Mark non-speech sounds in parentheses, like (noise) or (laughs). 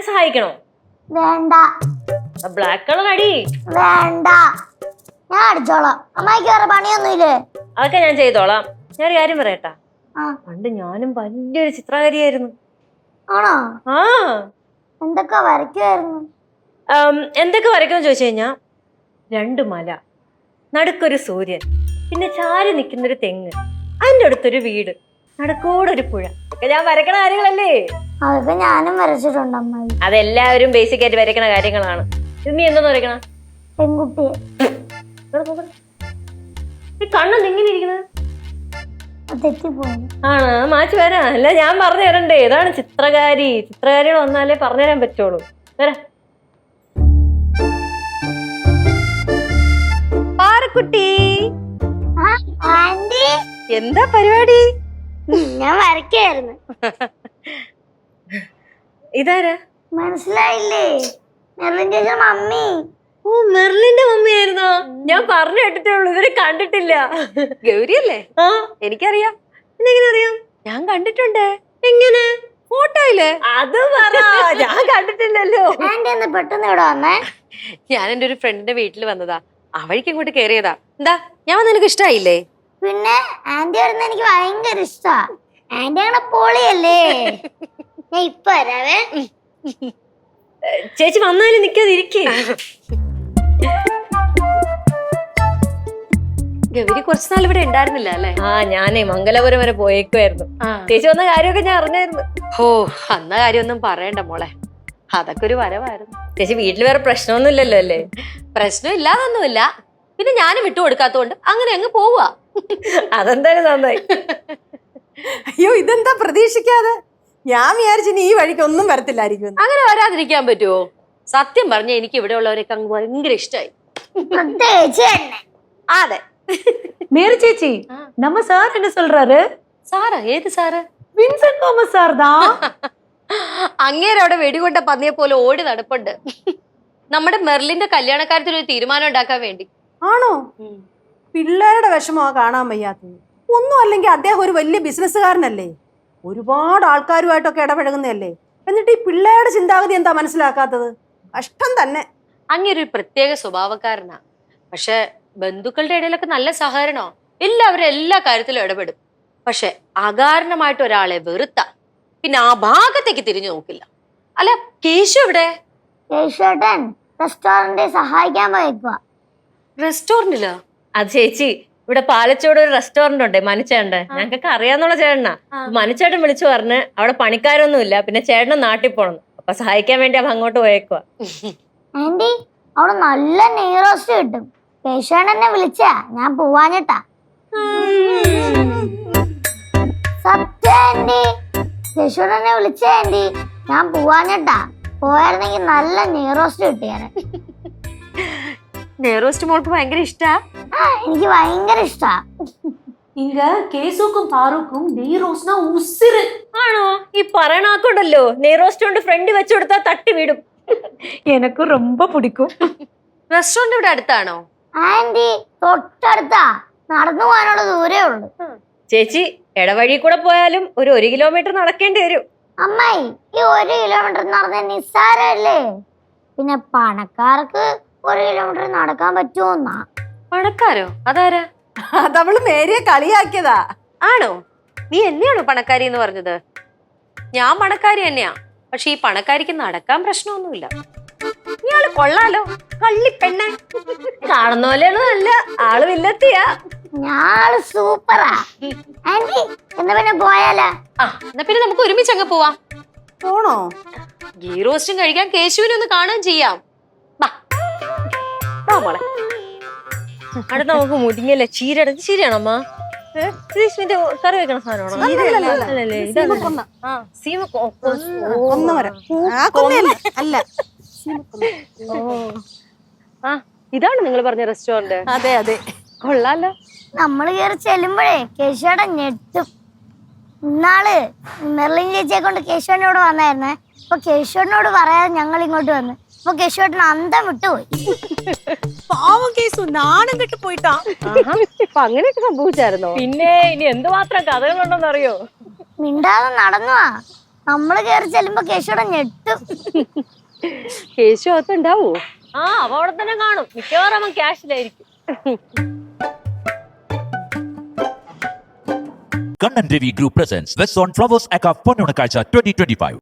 ഞാൻ സഹായിക്കണോ? വേണ്ട. Black colour അടി. വേണ്ട. ഞാൻ അടിച്ചോളാം. അമ്മായിക്ക് വേറെ പണിയൊന്നുമില്ലേ? അതൊക്കെ ഞാൻ ചെയ്തോളാം. ഞാൻ ഒരു കാര്യം പറയട്ടാ. ആ. പണ്ട് ഞാനും വലിയൊരു ചിത്രകാരിയായിരുന്നു. ആണോ? ആ. എന്തൊക്കെ വരയ്ക്കുമായിരുന്നു ഉം, എന്തൊക്കെ വരയ്ക്കുമെന്ന് ചോദിച്ചു കഴിഞ്ഞാ രണ്ട് മല നടുക്കൊരു സൂര്യൻ പിന്നെ ചാരി നിൽക്കുന്നൊരു തെങ്ങ് അതിന്റെ അടുത്തൊരു വീട് നടക്കോടൊരു ഒരു പുഴ. ഒക്കെ ഞാൻ വരയ്ക്കണ കാര്യങ്ങളല്ലേ? അതൊക്കെ ഞാനും വരച്ചിട്ടുണ്ട് അമ്മായി. അതെല്ലാവരും ബേസിക് ആയിട്ട് വരയ്ക്കണ കാര്യങ്ങളാണ്. ഇത് നീ എന്തോന്ന് വരയ്ക്കണ? പെൺകുട്ടിയെ കണ്ണെന്ത് ഇങ്ങനെ ഇരിക്കുന്നത്? അത് തെറ്റിപ്പോയി. ആണ് മാച്ച് വരാ. അല്ല ഞാൻ പറഞ്ഞു തരണ്ടേ. ഇതാണ് ചിത്രകാരി. ചിത്രകാരികൾ വന്നാലേ പറഞ്ഞു തരാൻ പറ്റുള്ളൂ. വരാ. പാറക്കുട്ടി. എന്താ പരിപാടി? ഞാൻ വരയ്ക്കായിരുന്നു. (laughs) ഇതാരാ? മനസ്സിലായില്ലേ? മെർലിന്റെ മമ്മി. ഓ മെർലിന്റെ മമ്മിയായിരുന്നോ? ഞാൻ പറഞ്ഞു കേട്ടിട്ടേ ഉള്ളൂ ഇവരെ കണ്ടിട്ടില്ല. ഗൗരിയല്ലേ? ആ എനിക്കറിയാം. എന്നെങ്ങനെ അറിയാം? ഞാൻ കണ്ടിട്ടുണ്ട്. എങ്ങനെ? ഫോട്ടോയില്ലേ? അത് പറ. ഞാൻ കണ്ടിട്ടില്ലല്ലോ. പെട്ടെന്ന് ഇവിടെ വന്നേ. ഞാൻ എന്റെ ഒരു ഫ്രണ്ടിന്റെ വീട്ടിൽ വന്നതാ. അവഴിക്ക് വഴിക്ക് ഇങ്ങോട്ട് കയറിയതാ. എന്താ ഞാൻ വന്ന് നിനക്ക് ഇഷ്ടായില്ലേ? പിന്നെ ആന്റി വരുന്ന എനിക്ക് ഭയങ്കര ഇഷ്ടാ. ആന്റി അങ്ങനെ പൊളിയല്ലേ? (laughs) ഞാൻ ഇപ്പൊ വരാവേ. ചേച്ചി വന്നാലും നിൽക്കാതിരിക്കേ ഗൗരി കുറച്ച് നാൾ ഇവിടെ ഉണ്ടായിരുന്നില്ല അല്ലേ? ആ ഞാനേ മംഗലപുരം വരെ പോയേക്കുമായിരുന്നു ചേച്ചി വന്ന കാര്യമൊക്കെ ഞാൻ അറിഞ്ഞായിരുന്നു. ഓ അന്ന കാര്യമൊന്നും പറയണ്ട മോളെ. അതൊക്കെ ഒരു വരവായിരുന്നു. ചേച്ചി വീട്ടിൽ വേറെ പ്രശ്നമൊന്നും ഇല്ലല്ലോ അല്ലേ? പ്രശ്നം ഇല്ലാതൊന്നുമില്ല പിന്നെ ഞാനും വിട്ടു കൊടുക്കാത്തോണ്ട് അങ്ങനെ അങ്ങ് പോവാ അതെന്തായാലും നന്നായി. അയ്യോ ഇതെന്താ പ്രതീക്ഷിക്കാതെ? ഞാൻ വിചാരിച്ചു ഇനി ഈ വഴിക്ക് ഒന്നും വരത്തില്ലായിരിക്കും അങ്ങനെ വരാതിരിക്കാൻ പറ്റുമോ സത്യം പറഞ്ഞ എനിക്ക് ഇവിടെ ഉള്ളവരൊക്കെ അങ്ങ് ഭയങ്കര ഇഷ്ടമായി പ്രത്യേകിച്ച് തന്നെ അതെ மேரு சேச்சி நம்ம சார் என்ன சொல்றாரு സാറാ ഏത് സാറ് வின்சென்ட் தாமஸ் சார் தான் അങ്ങേരെ അവിടെ വെടികൊണ്ട പന്നിയെ പോലെ ഓടി നടപ്പുണ്ട് നമ്മുടെ മെർലിന്റെ കല്യാണക്കാര്യത്തിൽ ഒരു തീരുമാനം ഉണ്ടാക്കാൻ വേണ്ടി ആണോ പിള്ളേരുടെ വിഷമമാ കാണാൻ വയ്യാത്തത് ഒന്നും അല്ലെങ്കിൽ അദ്ദേഹം ഒരു വലിയ ബിസിനസ്സുകാരനല്ലേ ഒരുപാട് ആൾക്കാരുമായിട്ടൊക്കെ ഇടപഴകുന്നതല്ലേ? എന്നിട്ട് ഈ പിള്ളേരുടെ ചിന്താഗതി എന്താ മനസ്സിലാക്കാത്തത്? കഷ്ടം തന്നെ. അങ്ങൊരു പ്രത്യേക സ്വഭാവക്കാരനാ. പക്ഷെ ബന്ധുക്കളുടെ ഇടയിലൊക്കെ നല്ല സഹകരണോ? എല്ലാവരും എല്ലാ കാര്യത്തിലും ഇടപെടും. പക്ഷെ അകാരണമായിട്ട് ഒരാളെ വെറുത്ത പിന്നെ ആ ഭാഗത്തേക്ക് തിരിഞ്ഞു നോക്കില്ല. അല്ല കേശു എവിടെ? റെസ്റ്റോറന്റ് സഹായിക്കാൻ പോയേക്കുക റെസ്റ്റോറന്റിലോ? അത് ചേച്ചി ഇവിടെ പാലച്ചോട് ഒരു റെസ്റ്റോറന്റ് ഉണ്ട് മനുച്ചേട്ടന്റെ ഞങ്ങൾക്ക് അറിയാന്നുള്ള ചേട്ടനാ. മനുച്ചേട്ടൻ വിളിച്ചു പറഞ്ഞ് അവിടെ പണിക്കാരൊന്നുമില്ല പിന്നെ ചേട്ടൻ നാട്ടിൽ പോണം. അപ്പൊ സഹായിക്കാൻ വേണ്ടി അവ അങ്ങോട്ട് പോയേക്കുവാ. ആന്റി അവിടെ നല്ല നെയ്റോസ്റ്റ് കിട്ടും. എന്നെ വിളിച്ചാ ഞാൻ പോവാഞ്ഞിട്ടാ. സത്യം ആന്റി ആന്റി ഞാൻ പോവാഞ്ഞിട്ടാ. പോയായിരുന്നെങ്കിൽ നല്ല നെയ്റോസ്റ്റ് കിട്ടിയാണ് കിട്ടിയാനെ. നെയ്റോസ്റ്റ് മോൾക്ക് ഭയങ്കര ഇഷ്ടാ ആ എനിക്ക് ഭയങ്കര ഇഷ്ടാ இங்க கேசுக்கும் பாருக்கும் நெய் ரோஸ்னா உசிறு ആണോ ഈ പറയണാക്കുണ്ടല്ലോ നെയ്റോസ്റ്റ് കൊണ്ട് ഫ്രണ്ട് വെച്ചു കൊടുത്താൽ തട്ടി വീടും எனக்கும் ரொம்ப பிடிக்கும் റെസ്റ്റോറന്റ് ഇവിടെ അടുത്താണോ ആന്റി തൊട്ടടുത്താ നടന്നു പോകാനുള്ള ദൂരേ ഉള്ളൂ ചേച്ചി ഇടവഴി കൂടെ പോയാലും ഒരു ഒരു കിലോമീറ്റർ നടക്കേണ്ടി വരും അമ്മായി ഈ ഒരു കിലോമീറ്റർ എന്ന് പറഞ്ഞാൽ നിസ്സാരമല്ലേ പിന്നെ പണക്കാർക്ക് ഒരു കിലോമീറ്റർ നടക്കാൻ പറ്റുമോന്നാ പണക്കാരോ? അതാരാ? അതവൾ മേരിയെ കളിയാക്കിയതാ. ആണോ? നീ എന്നെയാണോ പണക്കാരി എന്ന് പറഞ്ഞത്? ഞാൻ പണക്കാരി തന്നെയാ. പക്ഷെ ഈ പണക്കാരിക്ക് നടക്കാൻ പ്രശ്നമൊന്നുമില്ല. ഇയാൾ കൊള്ളാലോ. കള്ളിപ്പെണ്ണെ കാണുന്ന പോലെയാണ് നല്ല. ആൾ വില്ലത്തിയാ. ഞാൾ സൂപ്പറാ. ആന്റി എന്നാ പിന്നെ പോയാലാ? ആ എന്നാ പിന്നെ നമുക്ക് ഒരുമിച്ച് അങ്ങ് പോവാം. പോണോ? ഗീ റോസ്റ്റും കഴിക്കാൻ കേശുവിനെ ഒന്ന് കാണുകയും ചെയ്യാം. മോളെ. അവിടെ നമുക്ക് മുരിങ്ങല്ലേ ചീര ചീരയാണോ അമ്മ? കറി വെക്കണ സാധനമാണോ? സീമക്കൊന്ന. ആ ഇതാണ് നിങ്ങൾ പറഞ്ഞ റെസ്റ്റോറന്റ്? അതെ അതെ. കൊള്ളാലോ. നമ്മൾ കേറി ചെല്ലുമ്പോഴേ കേശുവേട്ടൻ ഞെട്ടും. ഇന്നാൾ മെർലിൻ ചേച്ചിയെ കൊണ്ട് കേശുവേട്ടനോട് വന്നായിരുന്നേ. അപ്പൊ കേശുവേട്ടനോട് പറയാതെ ഞങ്ങൾ ഇങ്ങോട്ട് വന്നു. അപ്പൊ കേശുവേട്ടൻ അന്തം വിട്ടുപോയി. പാവം കേസു നാണം കെട്ട് പോയിട്ടാ. അപ്പൊ അങ്ങനെയൊക്കെ സംഭവിച്ചായിരുന്നോ? പിന്നെ ഇനി എന്തുമാത്രം കഥകളുണ്ടെന്ന് അറിയോ മിണ്ടാതെ നടന്നുവാ നമ്മൾ കേറി ചെല്ലുമ്പോ കേശുവേട്ടൻ ഞെട്ടും. കേശു അകത്തുണ്ടാവോ ആ അവ അവിടെ തന്നെ കാണും. മിക്കവാറും അവൻ ക്യാഷിലായിരിക്കും. Kannan Ravi group presence. Group on Flowers അക്കാ പൊന്നുണക്കാഴ്ച ട്വന്റി ട്വന്റി 2025.